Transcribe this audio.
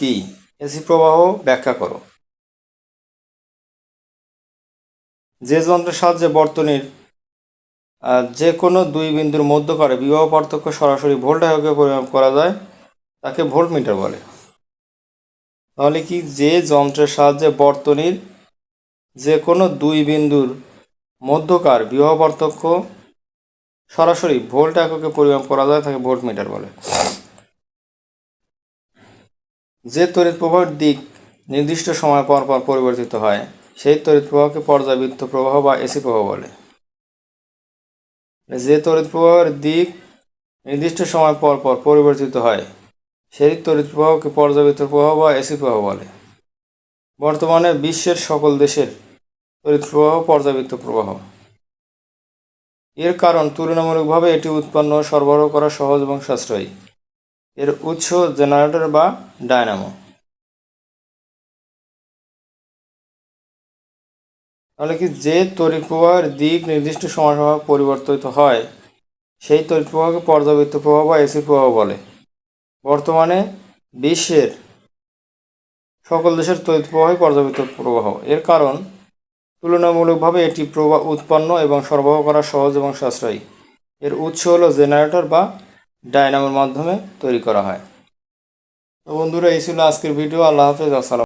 কি? এসি প্রবাহ ব্যাখ্যা করো। যে যন্ত্রের সাহায্যে বর্তনীর যে কোনো দুই বিন্দুর মধ্যকারে বিবাহ পার্থক্য সরাসরি ভোল্টায়কে পরিমাপ করা যায়, তাকে ভোল্টমিটার বলে। তাহলে কি যে যন্ত্রের সাহায্যে বর্তনীর যে কোনো দুই বিন্দুর মধ্যকার বিবাহ পার্থক্য সরাসরি ভোল্ট এককে পরিমাপ করা যায়, তাকে ভোল্ট মিটার বলে। যে তড়িৎ প্রবাহের দিক নির্দিষ্ট সময় পর পর পরিবর্তিত হয়, সেই তড়িৎ প্রবাহকে পর্যাবৃত্ত প্রবাহ বা এসি প্রবাহ বলে। যে তড়িৎ প্রবাহের দিক নির্দিষ্ট সময় পর পর পরিবর্তিত হয়, সেই তড়িৎ প্রবাহকে পর্যাবৃত্ত প্রবাহ বা এসি প্রবাহ বলে। বর্তমানে বিশ্বের সকল দেশের তড়িৎ প্রবাহ পর্যাবৃত্ত প্রবাহ। এর কারণ তুলনামূলকভাবে এটি উৎপন্ন সরবরাহ করা সহজ এবং সাশ্রয়ী। এর উৎস জেনারেটর বা ডায়নামো। তাহলে কি যে তড়িৎ প্রবাহের দিক নির্দিষ্ট সময় সময় পরিবর্তিত হয়, সেই তড়িৎ প্রবাহকে পর্যাবৃত্ত প্রবাহ বা এসি প্রবাহ বলে। বর্তমানে বিশ্বের সকল দেশের তড়িৎ প্রবাহই পর্যাবৃত্ত প্রবাহ। এর কারণ, তুলনামূলকভাবে এটি প্রবাহ উৎপন্ন এবং সরবরাহ করা সহজ এবং সাশ্রয়ী। এর উৎস হলো জেনারেটর বা ডায়নামোর মাধ্যমে তৈরি করা হয়। তো বন্ধুরা এই ছিল আজকের ভিডিও। আল্লাহ হাফেজ আসসালাম